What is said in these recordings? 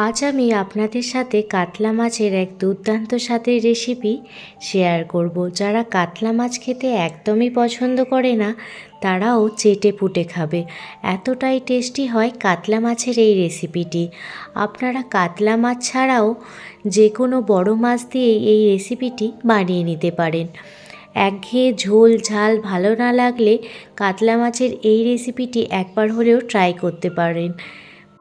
আজ আমি আপনাদের সাথে কাতলা মাছের এক দুর্দান্ত স্বাদের রেসিপি শেয়ার করব। যারা কাতলা মাছ খেতে একদমই পছন্দ করে না, তারাও চেটে পুটে খাবে। এতটাই টেস্টি হয় কাতলা মাছের এই রেসিপিটি আপনারা কাতলা মাছ ছাড়াও যে কোনো বড় মাছ দিয়ে এই রেসিপিটি বানিয়ে নিতে পারেন। একঘেয়ে ঝোল, ঝাল ভালো না লাগলে কাতলা মাছের এই রেসিপিটি একবার হলেও ট্রাই করতে পারেন।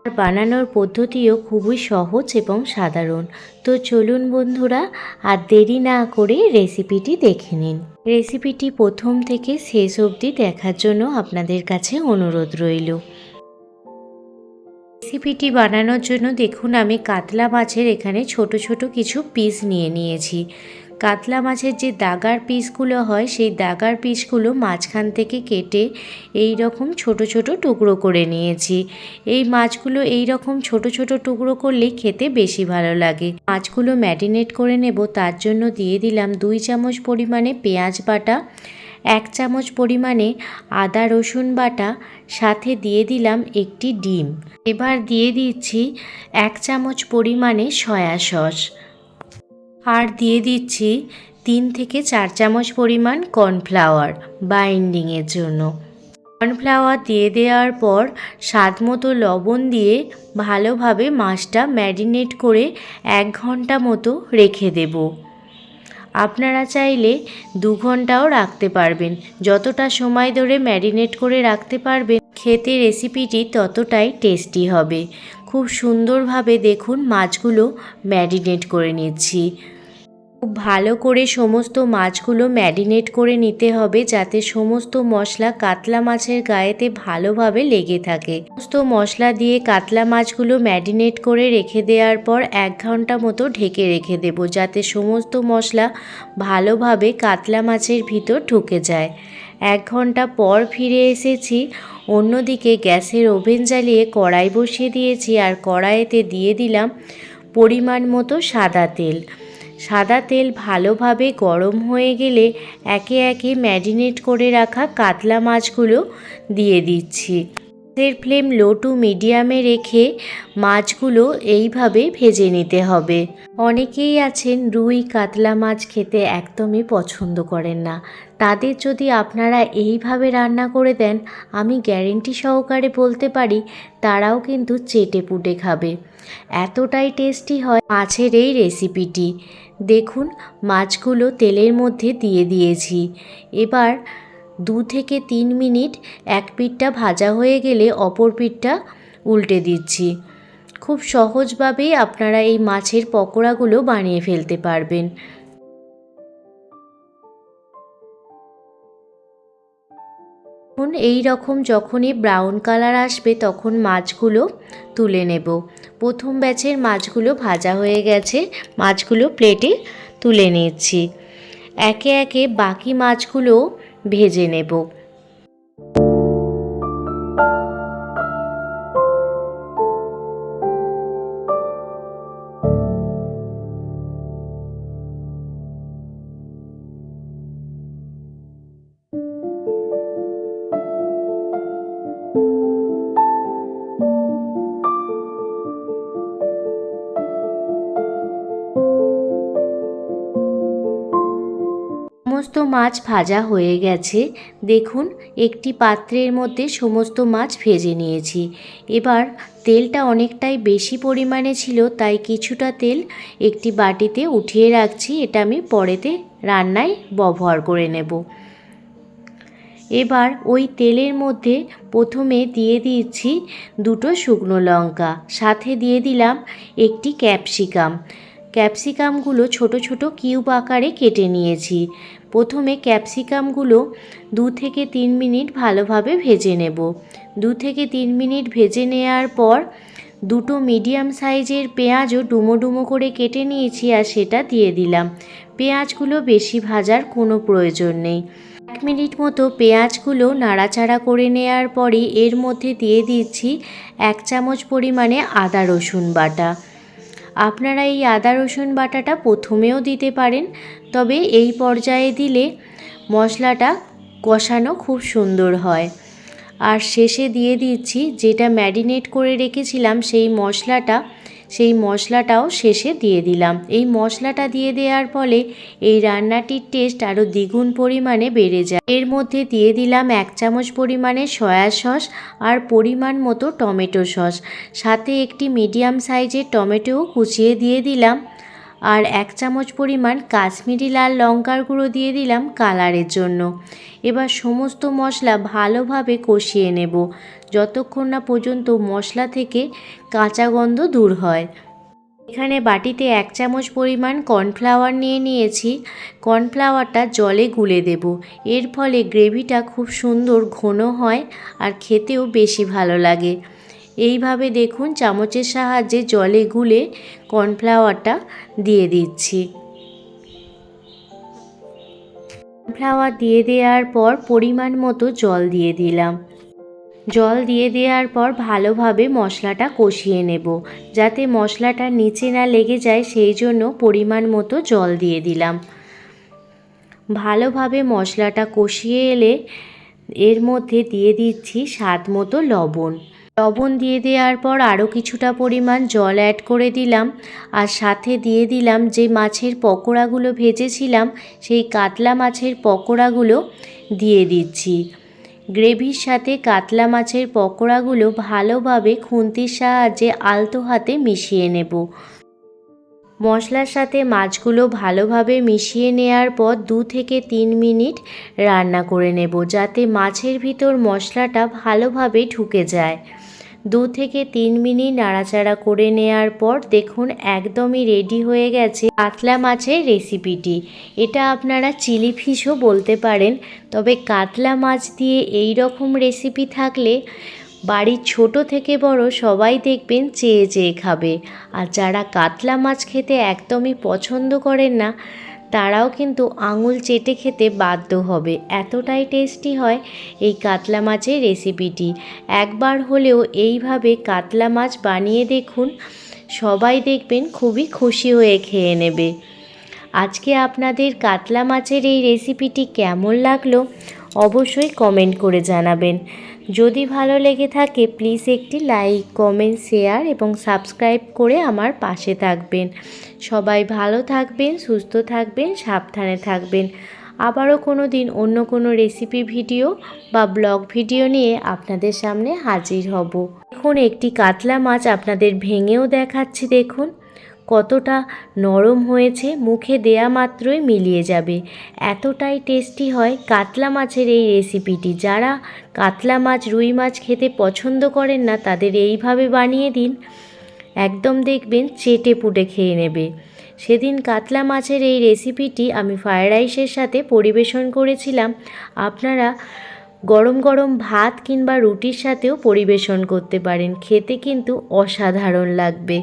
আর বানানোর পদ্ধতিও খুবই সহজ এবং সাধারণ। তো চলুন বন্ধুরা, আর দেরি না করে রেসিপিটি দেখে নিন। রেসিপিটি প্রথম থেকে শেষ অবধি দেখার জন্য আপনাদের কাছে অনুরোধ রইল। রেসিপিটি বানানোর জন্য দেখুন, আমি কাতলা মাছের এখানে ছোট ছোট কিছু পিস নিয়ে নিয়েছি। কাতলা মাছের যে দাগার পিসগুলো হয়, সেই দাগার পিসগুলো মাঝখান থেকে কেটে এই রকম ছোট ছোট টুকরো করে নিয়েছি। এই মাছগুলো এই রকম ছোট ছোট টুকরো করলেই খেতে বেশি ভালো লাগে। মাছগুলো ম্যারিনেট করে নেব, তার জন্য দিয়ে দিলাম দুই চামচ পরিমাণে পেঁয়াজ বাটা, এক চামচ পরিমাণে আদা রসুন বাটা, সাথে দিয়ে দিলাম একটি ডিম। এবার দিয়ে দিচ্ছি এক চামচ পরিমাণে সয়া সস। আর দিয়ে দিচ্ছি তিন থেকে চার চামচ পরিমাণ কর্নফ্লাওয়ার বাইন্ডিংয়ের জন্য। কর্নফ্লাওয়ার দিয়ে দেওয়ার পর স্বাদ মতো লবণ দিয়ে ভালোভাবে মাছটা ম্যারিনেট করে এক ঘণ্টা মতো রেখে দেব। আপনারা চাইলে দু ঘন্টাও রাখতে পারবেন। যতটা সময় ধরে ম্যারিনেট করে রাখতে পারবেন, খেতে রেসিপিটি ততটাই টেস্টি হবে। খুব সুন্দরভাবে দেখুন মাছগুলো ম্যারিনেট করে নিচ্ছি। খুব ভালো করে সমস্ত মাছগুলো ম্যারিনেট করে নিতে হবে যাতে সমস্ত মশলা কাতলা মাছের গায়েতে ভালোভাবে লেগে থাকে। সমস্ত মশলা দিয়ে কাতলা মাছগুলো ম্যারিনেট করে রেখে দেওয়ার পর এক ঘণ্টা মতো ঢেকে রেখে দেব যাতে সমস্ত মশলা ভালোভাবে কাতলা মাছের ভিতর ঢুকে যায়। এক ঘণ্টা পর ফিরে এসেছি। অন্যদিকে গ্যাসের ওভেন জ্বালিয়ে কড়াই বসিয়ে দিয়েছি আর কড়াইতে দিয়ে দিলাম পরিমাণ মতো সাদা তেল। সাদা তেল ভালোভাবে গরম হয়ে গেলে একে একে ম্যারিনেট করে রাখা কাতলা মাছগুলো দিয়ে দিচ্ছি। গ্যাসের ফ্লেম লো টু মিডিয়ামে রেখে মাছগুলো এইভাবে ভেজে নিতে হবে। অনেকেই আছেন রুই, কাতলা মাছ খেতে একদমই পছন্দ করেন না। তাদের যদি আপনারা এইভাবে রান্না করে দেন, আমি গ্যারেন্টি সহকারে বলতে পারি তারাও কিন্তু চেটে পুটে খাবে। এতটাই টেস্টি হয় মাছের এই রেসিপিটি। দেখুন, মাছগুলো তেলের মধ্যে দিয়ে দিয়েছি। এবার দু থেকে তিন মিনিট এক পিঠটা ভাজা হয়ে গেলে অপর পিঠটা উল্টে দিচ্ছি। খুব সহজভাবেই আপনারা এই মাছের পকোড়াগুলো বানিয়ে ফেলতে পারবেন। এখন এই রকম যখনই ব্রাউন কালার আসবে তখন মাছগুলো তুলে নেব। প্রথম ব্যাচের মাছগুলো ভাজা হয়ে গেছে, মাছগুলো প্লেটে তুলে নিচ্ছি। একে একে বাকি মাছগুলো ভেজে নেব। মাছ ভাজা হয়ে গেছে। দেখুন, একটি পাত্রের মধ্যে সমস্ত মাছ ভেজে নিয়েছি। এবার তেলটা অনেকটাই বেশি পরিমাণে ছিল, তাই কিছুটা তেল একটি বাটিতে উঠিয়ে রাখছি। এটা আমি পরেতে রান্নায় ব্যবহার করে নেব। এবার ওই তেলের মধ্যে প্রথমে দিয়ে দিচ্ছি দুটো শুকনো লঙ্কা। সাথে দিয়ে দিলাম একটি ক্যাপসিকাম। ক্যাপসিকামগুলো ছোট ছোট কিউব আকারে কেটে নিয়েছি। প্রথমে ক্যাপসিকামগুলো দু থেকে তিন মিনিট ভালোভাবে ভেজে নেব। দু থেকে তিন মিনিট ভেজে নেওয়ার পর দুটো মিডিয়াম সাইজের পেঁয়াজও ডুমো ডুমো করে কেটে নিয়েছি আর সেটা দিয়ে দিলাম। পেঁয়াজগুলো বেশি ভাজার কোনো প্রয়োজন নেই। এক মিনিট মতো পেঁয়াজগুলো নাড়াচাড়া করে নেওয়ার পরই এর মধ্যে দিয়ে দিচ্ছি এক চামচ পরিমাণে আদা রসুন বাটা। আপনারা এই আদা, রসুন বাটাটা প্রথমেও দিতে পারেন, তবে এই পর্যায়ে দিলে মশলাটা কষানো খুব সুন্দর হয়। আর শেষে দিয়ে দিচ্ছি যেটা ম্যারিনেট করে রেখেছিলাম সেই মশলাটা সেই মশলাটাও শেষে দিয়ে দিলাম। এই মশলাটা দিয়ে দেওয়ার ফলে এই রান্নাটির টেস্ট আরও দ্বিগুণ পরিমাণে বেড়ে যায়। এর মধ্যে দিয়ে দিলাম এক চামচ পরিমাণে সয়া সস আর পরিমাণ মতো টমেটো সস। সাথে একটি মিডিয়াম সাইজের টমেটোও কুচিয়ে দিয়ে দিলাম। আর এক চামচ পরিমাণ কাশ্মীরি লাল লঙ্কার গুঁড়ো দিয়ে দিলাম কালারের জন্য। এবার সমস্ত মশলা ভালোভাবে কষিয়ে নেব। যতক্ষণ না পর্যন্ত মশলা থেকে কাঁচা গন্ধ দূর হয়। এখানে বাটিতে এক চামচ পরিমাণ কর্নফ্লাওয়ার নিয়ে নিয়েছি। কর্নফ্লাওয়ারটা জলে গুলে দেব। এর ফলে গ্রেভিটা খুব সুন্দর ঘন হয় আর খেতেও বেশি ভালো লাগে। এইভাবে দেখুন চামচের সাহায্যে জলে গুলে কর্নফ্লাওয়ারটা দিয়ে দিচ্ছি। কর্নফ্লাওয়ার দিয়ে দেওয়ার পর পরিমাণ মতো জল দিয়ে দিলাম। জল দিয়ে দেওয়ার পর ভালোভাবে মশলাটা কষিয়ে নেব, যাতে মশলাটা নিচে না লেগে যায় সেই জন্য পরিমাণ মতো জল দিয়ে দিলাম। ভালোভাবে মশলাটা কষিয়ে এলে এর মধ্যে দিয়ে দিচ্ছি স্বাদ মতো লবণ। লবণ দিয়ে দেওয়ার পর আরও কিছুটা পরিমাণ জল অ্যাড করে দিলাম। আর সাথে দিয়ে দিলাম যে মাছের পকোড়াগুলো ভেজেছিলাম, সেই কাতলা মাছের পকোড়াগুলো দিয়ে দিচ্ছি। গ্রেভির সাথে কাতলা মাছের পকোড়াগুলো ভালোভাবে খুন্তির সাহায্যে আলতো হাতে মিশিয়ে নেব। মশলার সাথে মাছগুলো ভালোভাবে মিশিয়ে নেওয়ার পর দু থেকে তিন মিনিট রান্না করে নেব যাতে মাছের ভিতর মশলাটা ভালোভাবে ঢুকে যায়। দু থেকে তিন মিনিট নাড়াচাড়া করে নেওয়ার পর দেখুন একদমই রেডি হয়ে গেছে কাতলা মাছের রেসিপিটি এটা আপনারা চিলি ফিশও বলতে পারেন, তবে কাতলা মাছ দিয়ে এই রকম রেসিপি থাকলে বাড়ির ছোট থেকে বড় সবাই দেখবেন চেয়ে চেয়ে খাবে। আর যারা কাতলা মাছ খেতে একদমই পছন্দ করেন না, তারাও কিন্তু আঙুল চেটে খেতে বাধ্য হবে। এতটাই টেস্টি হয় এই কাতলা মাছের রেসিপিটি। একবার হলেও এইভাবে কাতলা মাছ বানিয়ে দেখুন, সবাই দেখবেন খুবই খুশি হয়ে খেয়ে নেবে। আজকে আপনাদের কাতলা মাছের এই রেসিপিটি কেমন লাগল, অবশ্যই কমেন্ট করে জানাবেন। যদি ভালো লেগে থাকে প্লিজ একটি লাইক কমেন্ট শেয়ার এবং সাবস্ক্রাইব করে আমার পাশে থাকবেন। সবাই ভালো থাকবেন, সুস্থ থাকবেন, সাবধানে থাকবেন। আবারও কোনো দিন অন্য কোনো রেসিপি ভিডিও বা ব্লগ ভিডিও নিয়ে আপনাদের সামনে হাজির হব। এখন একটি কাতলা মাছ আপনাদের ভেঙেও দেখাচ্ছি, দেখুন। কতটা নরম হয়েছে মুখে দেয়া মাত্রই মিলিয়ে যাবে। এতটাই টেস্টি হয় কাতলা মাছের এই রেসিপিটি। যারা কাতলা মাছ, রুই মাছ খেতে পছন্দ করেন না, তাদের এইভাবে বানিয়ে দিন। একদম দেখবেন চেটে পুটে খেয়ে নেবে। সেদিন কাতলা মাছের এই রেসিপিটি আমি ফ্রায়েড রাইসের সাথে পরিবেশন করেছিলাম। আপনারা গরম গরম ভাত কিংবা রুটির সাথেও পরিবেশন করতে পারেন। খেতে কিন্তু অসাধারণ লাগবে।